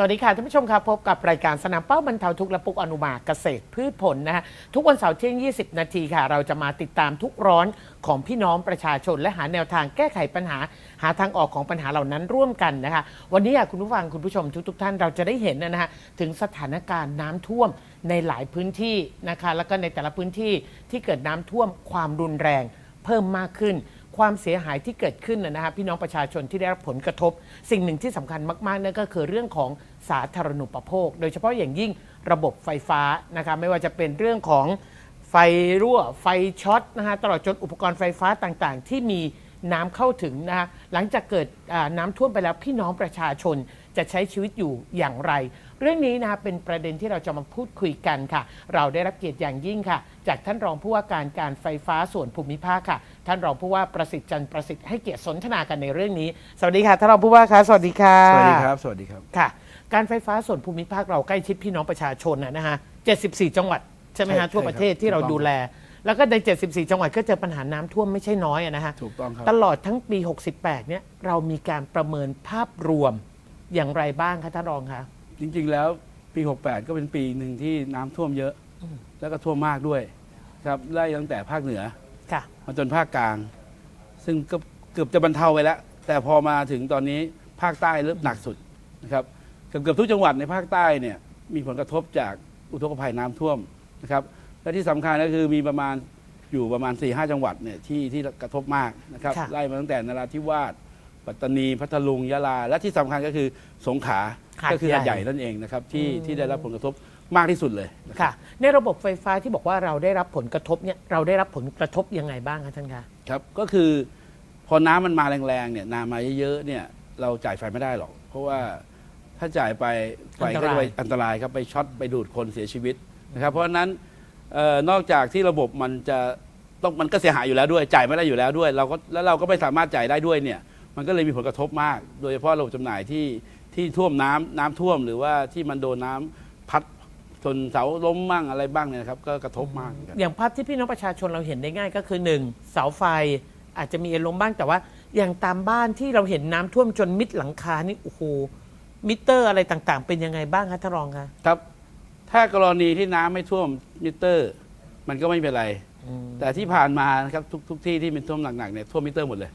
สวัสดีค่ะท่านผู้ชมครับพบกับรายการสนามเป้าบรรเทาทุกข์และปุกอนุบาลเกษตรพืชผลนะฮะทุกวันเสาร์เที่ยง 20 นาทีค่ะ เราจะมาติดตามทุกร้อนของพี่น้องประชาชน และหาแนวทางแก้ไขปัญหา หาทางออกของปัญหาเหล่านั้นร่วมกันนะคะ วันนี้คุณผู้ฟังคุณผู้ชมทุกๆท่านเราจะได้เห็นนะฮะถึงสถานการณ์น้ำท่วมในหลายพื้นที่นะคะ แล้วก็ในแต่ละพื้นที่ที่เกิดน้ำท่วมความรุนแรงเพิ่มมากขึ้น ความเสียหายที่เกิดขึ้นนะฮะพี่น้องประชาชนที่ได้รับผลกระทบ สิ่งหนึ่งที่สำคัญมากๆนั่นก็คือเรื่องของสาธารณูปโภค โดยเฉพาะอย่างยิ่งระบบไฟฟ้านะคะไม่ว่าจะเป็นเรื่องของไฟรั่วไฟช็อตนะฮะตลอดจนอุปกรณ์ไฟฟ้าต่างๆ ที่มีน้ำเข้าถึงนะฮะหลังจากเกิดน้ำท่วมไปแล้วพี่น้องประชาชนจะใช้ชีวิตอยู่อย่างไร เรื่องนี้นะฮะเป็นประเด็นที่เราจะมาพูดคุยกันค่ะ เราได้รับเกียรติอย่างยิ่งค่ะ จากท่านรองผู้ว่าการการไฟฟ้าส่วนภูมิภาคค่ะ ท่านรองผู้ว่าประสิทธิ์จันทร์ประสิทธิ์ให้เกียรติสนทนากันในเรื่องนี้ สวัสดีค่ะท่านรองผู้ว่าคะสวัสดีค่ะสวัสดีครับ สวัสดีครับค่ะ การไฟฟ้าส่วนภูมิภาคเราใกล้ชิดพี่น้องประชาชนนะนะฮะ74 จังหวัดใช่ไหมใช่ฮะทั่วประเทศใช่ครับที่เราถูกต้องดูแล แล้วก็ใน 74 จังหวัดก็เจอปัญหาน้ำท่วมไม่ใช่น้อยอะนะฮะถูกต้องครับตลอดทั้งปี 68 เนี่ยเรามีการประเมินภาพรวมอย่างไรบ้างคะท่านรองคะ จริงๆ แล้วปี 68 ก็เป็นปีหนึ่งที่น้ำท่วมเยอะแล้วก็ท่วมมากด้วยครับไล่ตั้งแต่ภาคเหนือ ค่ะ มาจนภาคกลาง ซึ่งก็เกือบจะบรรเทาไปแล้ว แต่พอมาถึงตอนนี้ภาคใต้เริ่มหนักสุดนะครับเกือบเกือบทุกจังหวัดในภาคใต้เนี่ยมีผลกระทบจากอุทกภัยน้ำท่วมนะครับและที่สำคัญก็คือมีประมาณอยู่ประมาณ4ี่ห้าจังหวัดเนี่ยที่ที่กระทบมากนะครับค่ะ ไล่มาตั้งแต่นราธิวาสปัตตานีพัทลุงยะลา และที่สำคัญก็คือสงขลา หาดก็คือหาดใหใหญ่ญ่นั่นเองนะครับที่อืมที่ได้รับผลกระทบมากที่สุดเลยนะครับ ค่ะ ในระบบไฟฟ้าที่บอกว่าเราได้รับผลกระทบเนี่ยเราได้รับผลกระทบยังไงบ้างคะท่านคะครับก็คือพอน้ำมันมาแรงๆเนี่ยน้ำมาเยอะๆเนี่ยเราจ่ายไฟไม่ได้หรอก เพราะว่าถ้าจ่ายไปไฟก็จะไปอันตรายครับไปช็อตไปดูดคนเสียชีวิตนะครับ เพราะฉะนั้นเออนอกจากที่ระบบมันจะต้องมันก็เสียหายอยู่แล้วด้วย จ่ายไม่ได้อยู่แล้วด้วย เราก็แล้วเราก็ไม่สามารถจ่ายได้ด้วยเนี่ยมันก็เลยมีผลกระทบมาก โดยเฉพาะระบบจำหน่ายที่ ที่ท่วมน้ำน้ำท่วมหรือว่าที่มันโดนน้ำพัดจนเสาล้มมั่งอะไรบ้างเนี่ยนะครับก็กระทบมากเหมือนกัน อย่างภาพที่พี่น้องประชาชนเราเห็นได้ง่ายก็คือหนึ่งเสาไฟอาจจะมีเอ็นล้มบ้างแต่ว่า อย่างตามบ้านที่เราเห็นน้ำท่วมจนมิดหลังคานี่โอ้โหมิเตอร์อะไรต่างๆ เป็นยังไงบ้างคะท่านรองคะครับ ถ้ากรณีที่น้ำไม่ท่วมมิเตอร์ มันก็ไม่เป็นไร แต่ที่ผ่านมานะครับทุกทุกที่ที่เป็นท่วมหนักๆเนี่ยท่วมมิเตอร์หมดเลย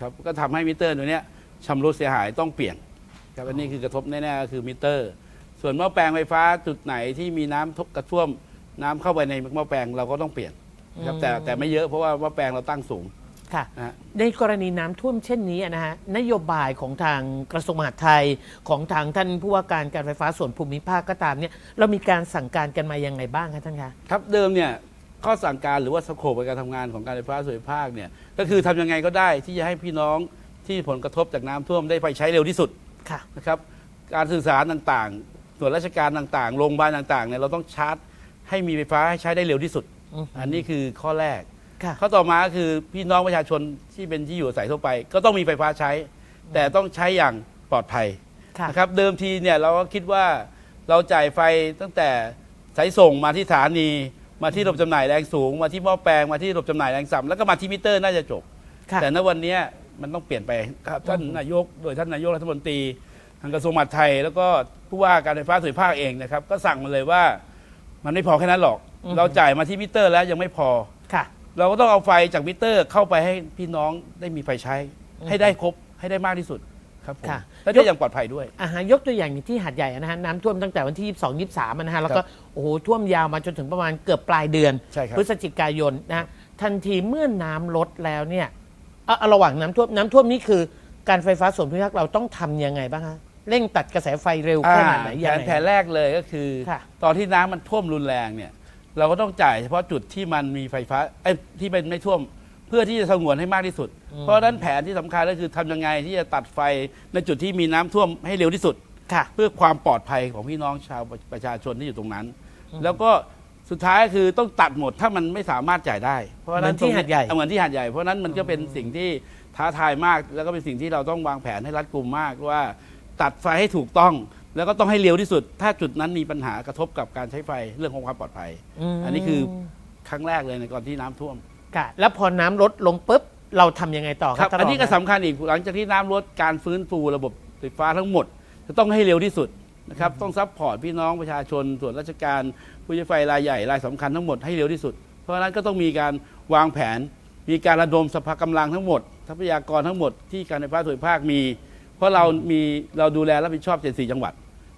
ครับก็ทำให้มิเตอร์ตัวเนี้ยชำรุดเสียหายต้องเปลี่ยน ครับอันนี้คือกระทบแน่ๆก็คือมิเตอร์ ส่วนหม้อแปลงไฟฟ้าจุดไหนที่มีน้ำทบกระท่วมน้ำเข้าไปในหม้อแปลงเราก็ต้องเปลี่ยนครับแต่แต่ไม่เยอะเพราะว่าหม้อแปลงเราตั้งสูงค่ะ นะฮะ ในกรณีน้ำท่วมเช่นนี้อะนะฮะนโยบายของทางกระทรวงมหาดไทยของทางท่านผู้ว่าการการไฟฟ้าส่วนภูมิภาคก็ตามเนี่ยเรามีการสั่งการกันมายังไงบ้างคะท่านคะ ครับเดิมเนี่ยข้อสั่งการหรือว่าสโคปในการทำงานของการไฟฟ้าส่วนภูมิภาคเนี่ยก็คือทำยังไงก็ได้ที่จะให้พี่น้องที่ผลกระทบจากน้ำท่วมได้ไปใช้เร็วที่สุด ค่ะ นะครับการสื่อสารต่างๆ ส่วนราชการต่างๆ โรงพยาบาลต่างๆเนี่ยเราต้องชาร์จให้มีไฟฟ้าให้ใช้ได้เร็วที่สุด อือฮึอันนี้คือข้อแรก ค่ะ ข้อต่อมาก็คือพี่น้องประชาชนที่เป็นที่อยู่อาศัยทั่วไป ก็ต้องมีไฟฟ้าใช้ แต่ต้องใช้อย่างปลอดภัยค่ะ นะครับเดิมทีเนี่ยเราก็คิดว่าเราจ่ายไฟตั้งแต่สายส่งมาที่สถานี มาที่ระบบจำหน่ายแรงสูง มาที่หม้อแปลงมาที่ระบบจำหน่ายแรงต่ำแล้วก็มาที่มิเตอร์น่าจะจบ ค่ะ แต่ณวันเนี้ย มันต้องเปลี่ยนไปครับท่านนายก โดยท่านนายกรัฐมนตรี ทางกระทรวงมหาดไทย แล้วก็ผู้ว่าการไฟฟ้าส่วนภูมิภาคเองนะครับ ก็สั่งมาเลยว่ามันไม่พอแค่นั้นหรอก อือฮึ เราจ่ายมาที่มิเตอร์แล้วยังไม่พอ ค่ะ เราก็ต้องเอาไฟจากมิเตอร์เข้าไปให้พี่น้องได้มีไฟใช้ให้ได้ครบให้ได้มากที่สุดครับผมค่ะ และได้อย่างปลอดภัยด้วย อาหารยกตัวอย่างอย่างที่หาดใหญ่นะฮะน้ำท่วมตั้งแต่วันที่ 22 23อะนะฮะแล้วก็ครับโอ้โหท่วมยาวมาจนถึงประมาณเกือบปลายเดือน ใช่ครับ พฤศจิกายนนะฮะทันทีเมื่อน้ำลดแล้วเนี่ยเอ่อระหว่างน้ำท่วมน้ำท่วมนี่คือการไฟฟ้าส่วนภูมิภาคเราต้องทำยังไงบ้างฮะเร่งตัดกระแสไฟเร็วขนาดไหนแผยังนไง แผนแรกเลยก็คือ ค่ะ ตอนที่น้ำมันท่วมรุนแรงเนี่ย เราก็ต้องจ่ายเฉพาะจุดที่มันมีไฟฟ้าเอ้ยที่เป็นไม่ท่วม เพื่อที่จะสงวนให้มากที่สุด เพราะฉะนั้นแผนที่สำคัญก็คือทำยังไงที่จะตัดไฟในจุดที่มีน้ำท่วมให้เร็วที่สุด ค่ะ เพื่อความปลอดภัยของพี่น้องชาวประชาชนที่อยู่ตรงนั้น แล้วก็ สุดท้ายก็คือต้องตัดหมดถ้ามันไม่สามารถจ่ายได้ เพราะฉะนั้นเหมือนที่หาดใหญ่ เหมือนที่หาดใหญ่เพราะฉะนั้นมันก็เป็นสิ่งที่ท้าทายมาก แล้วก็เป็นสิ่งที่เราต้องวางแผนให้รัดกุมมากว่า ตัดไฟให้ถูกต้อง แล้วก็ต้องให้เร็วที่สุด ถ้าจุดนั้นมีปัญหากระทบกับการใช้ไฟเรื่องของความปลอดภัย มอันนี้คือครั้งแรกเลยในก่อนที่น้ำท่วม ค่ะแล้วพอน้ำลดลงปุ๊บเราทำยังไงต่อคครัรับบท่าอันนี้ก็รงสำคัญอีกหลังจากที่น้ำลดการฟื้นฟูระบบไฟฟ้าทั้งหมด จะต้องให้เร็วที่สุด นะครับต้องซัพพอร์ตพี่น้องประชาชนส่วนราชการผู้ใช้ไฟรายใหญ่รายสำคัญทั้งหมดให้เร็วที่สุด เพราะฉะนั้นก็ต้องมีการวางแผน มีการระดมสภากำลังทั้งหมด ทรัพยากรทั้งหมดที่การไฟฟ้าส่วนภาคมี เพราะเรามีเราดูแลรับผิดชอบ 74 จังหวัด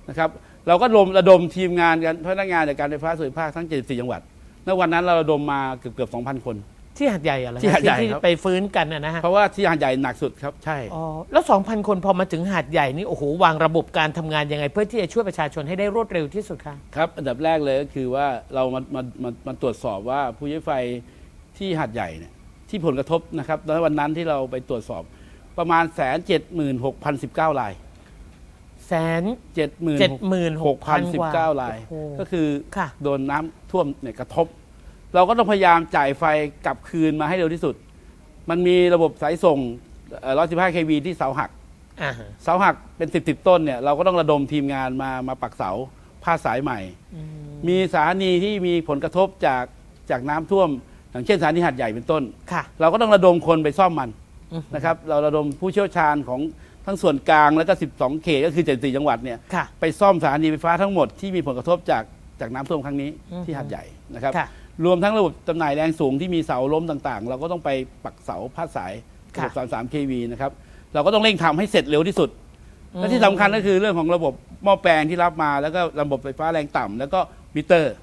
นะครับเราก็รวมระดมทีมงานกันพนักงานจากการไฟฟ้าส่วนภูมิภาคทั้ง 74 จังหวัดณวันนั้นเราระดมมาเกือบเกือบ2,000 คน ที่หาดใหญ่อะไรที่หาดใหญ่ที่ครับ ไปฟื้นกันนะนะฮะเพราะว่าที่หาดใหญ่หนักสุดครับ ใช่ อ๋อแล้ว2,000 คนพอมาถึงหาดใหญ่นี่โอ้โหวางระบบการทำงานยังไง เพื่อที่จะช่วยประชาชนให้ได้รวดเร็วที่สุดคะครับ อันดับแรกเลยก็คือว่าเรามามามามาตรวจสอบว่าผู้ใช้ไฟที่หาดใหญ่เนี่ยที่ผลกระทบนะครับในวันนั้นที่เราไปตรวจสอบประมาณแสนเจ็ดหมื่นหกพันสิบเก้ารายแสน เจ็ดหมื่นเจ็ดหมื่นหหกกพัพันนสิกบว่าเก้าราย โอ้โหก็คือค่ะ โดนน้ำท่วมเนี่ยกระทบ เราก็ต้องพยายามจ่ายไฟกลับคืนมาให้เร็วที่สุด มันมีระบบสายส่งร้อยสิบห้าเควีที่เสาหักอ่าฮะเสาหักเป็นสิบสิบต้นเนี่ยเราก็ต้องระดมทีมงานมามาปักเสาผ้าสายใหม่อืมมีสถานีที่มีผลกระทบจากจากน้ำท่วม อย่างเช่นสถานีหาดใหญ่เป็นต้นค่ะเราก็ต้องระดมคนไปซ่อมมันอือฮึนะครับ เราระดมผู้เชี่ยวชาญของทั้งส่วนกลางแล้วก็ 12 เขตก็คือ 74 จังหวัดเนี่ยค่ะไปซ่อมสถานีไฟฟ้าทั้งหมดที่มีผลกระทบจากจากน้ำท่วมครั้งนี้อือฮึที่หาดใหญ่นะครับค่ะ รวมทั้งระบบจำหน่ายแรงสูงที่มีเสาล้มต่างๆ เราก็ต้องไปปักเสาพาดสายระบบค่ะ33 kV นะครับเราก็ต้องเร่งทำให้เสร็จเร็วที่สุด และที่สำคัญก็คือเรื่องของระบบหม้อแปลงที่รับมา แล้วก็ระบบไฟฟ้าแรงต่ำแล้วก็มิเตอร์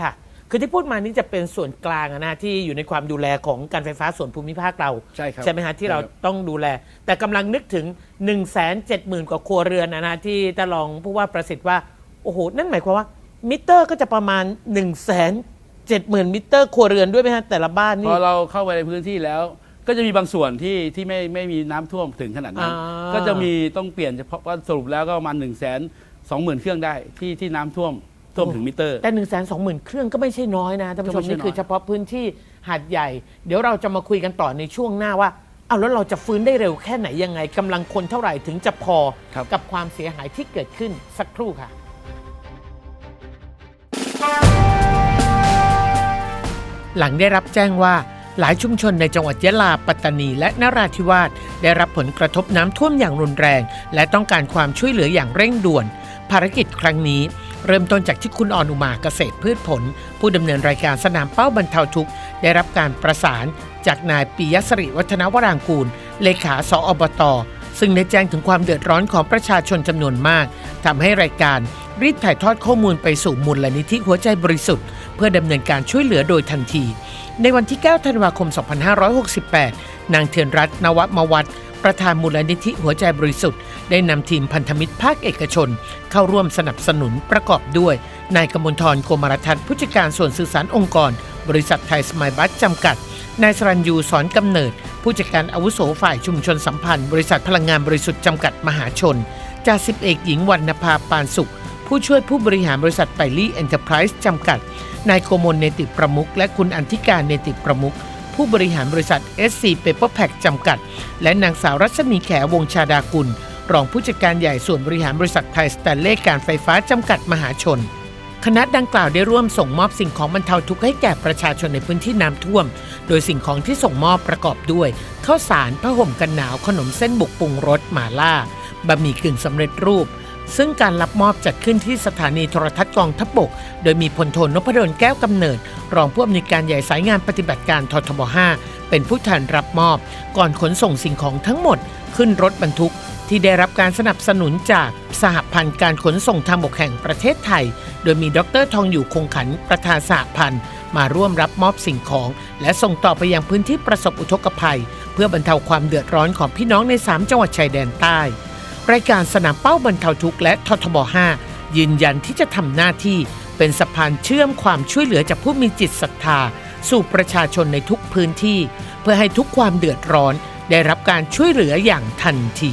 ค่ะคือที่พูดมานี่จะเป็นส่วนกลางอะนะที่อยู่ในความดูแลของการไฟฟ้าส่วนภูมิภาคเราใช่ครับใช่ไหมฮะที่เราใช่ครับต้องดูแล แต่กำลังนึกถึง 1 7 0 0 0 0 กว่าครัวเรือนนะนะที่ตารองผู้ว่าประสิทธิ์ว่า โอ้โห นั่นหมายความว่า มิเตอร์ก็จะประมาณ 1 7 0 0 0 0มิเตอร์ครัวเรือนด้วยไหมฮะแต่ละบ้านพนี่ อเราเข้าไปในพื้นที่แล้ว ก็จะมีบางส่วนที่ที่ไม่ไม่มีน้ำท่วมถึงขนาดนั้น อ่า ก็จะมีต้องเปลี่ยนเฉพาะว่าสรุปแล้วก็ประมาณ1นึ่งแสนสองหมื่นเครื่องได้ที่ที่น้ำท่วมท่วมถึงมิเตอร์ แต่1นึ่งแสนสองหมื่นเครื่องก็ไม่ใช่น้อยนะท่านผู้ชก็มไม่ใช่นี่คือน้อย เฉพาะพื้นที่หาดใหญ่ เดี๋ยวเราจะมาคุยกันต่อในช่วงหน้าว่าเอาแล้วเราจะฟื้นได้เร็วแค่ไหนยังไงกำลังคนเท่าไหร่ถึงจะพอ ครับ กับความเสียหายที่เกิดขึ้นสักครู่ค่ะ หลังได้รับแจ้งว่าหลายชุมชนในจังหวัดยะลา ปัตตานี และนราธิวาสได้รับผลกระทบน้ำท่วมอย่างรุนแรง และต้องการความช่วยเหลืออย่างเร่งด่วน ภารกิจครั้งนี้ เริ่มต้นจากที่คุณออนุมาเกษตรพืชผล ผู้ดำเนินรายการสนามเป้าบรรเทาทุกข์ ได้รับการประสานจากนายปิยสริวัฒนวรางกูล เลขาสออบต ซึ่งได้แจ้งถึงความเดือดร้อนของประชาชนจำนวนมากทำให้รายการรีดถ่ายทอดข้อมูลไปสู่มูลนิธิหัวใจบริสุทธิ์ พื่อดำเนินการช่วยเหลือโดยทันที ในวันที่ 9 ธันวาคม 2568 นางเทียนรัตน์นวมวัตประธานมูลนิธิหัวใจบริสุทธิ์ ได้นำทีมพันธมิตรภาคเอกชน เข้าร่วมสนับสนุนประกอบด้วย นายกมลทรโกมารทัศน์ผู้จัดการส่วนสื่อสารองค์กร บริษัทไทยสมัยบัสจำกัด นายสรัญยูสอนกำเนิด ผู้จัดการอาวุโสฝ่ายชุมชนสัมพันธ์ บริษัทพลังงานบริสุทธิ์จำกัดมหาชนจ่าสิบเอกหญิงวรรณภาปานสุข ผู้ช่วยผู้บริหารบริษัทไปรี่เอ็นเตอร์ไพรส์จำกัด นายโกมลเนติประมุขและคุณอันธิการเนติประมุขผู้บริหารบริษัท SC Paper Pack จำกัด และนางสาวรัศมีแขวงชาดากุล รองผู้จัดการใหญ่ส่วนบริหารบริษัทไทยสแตนเล่การไฟฟ้าจำกัดมหาชนคณะดังกล่าวได้ร่วมส่งมอบสิ่งของบรรเทาทุกข์ให้แก่ประชาชนในพื้นที่น้ำท่วม โดยสิ่งของที่ส่งมอบประกอบด้วยข้าวสารผ้าห่มกันหนาวขนมเส้นบุกปรุงรสหมาล่าบะหมี่กึ่งสำเร็จรูป ซึ่งการรับมอบจัดขึ้นที่สถานีโทรทัศน์กองทัพบก โดยมีพลโทนพดลแก้วกำเนิด รองผู้อำนวยการใหญ่สายงานปฏิบัติการททบ 5 เป็นผู้แทนรับมอบ ก่อนขนส่งสิ่งของทั้งหมด ขึ้นรถบรรทุก ที่ได้รับการสนับสนุนจากสหพันธ์การขนส่งทางบกแห่งประเทศไทย โดยมีดรทองอยู่คงขันประธานสหพันธ์มาร่วมรับมอบสิ่งของ และส่งต่อไปยังพื้นที่ประสบอุทกภัย เพื่อบรรเทาความเดือดร้อนของพี่น้องใน 3 จังหวัดชายแดนใต้ รายการสนามเป้าบรรเทาทุกข์และททบ 5 ยืนยันที่จะทำหน้าที่เป็นสะพานเชื่อมความช่วยเหลือจากผู้มีจิตศรัทธา สู่ประชาชนในทุกพื้นที่ เพื่อให้ทุกความเดือดร้อนได้รับการช่วยเหลืออย่างทันที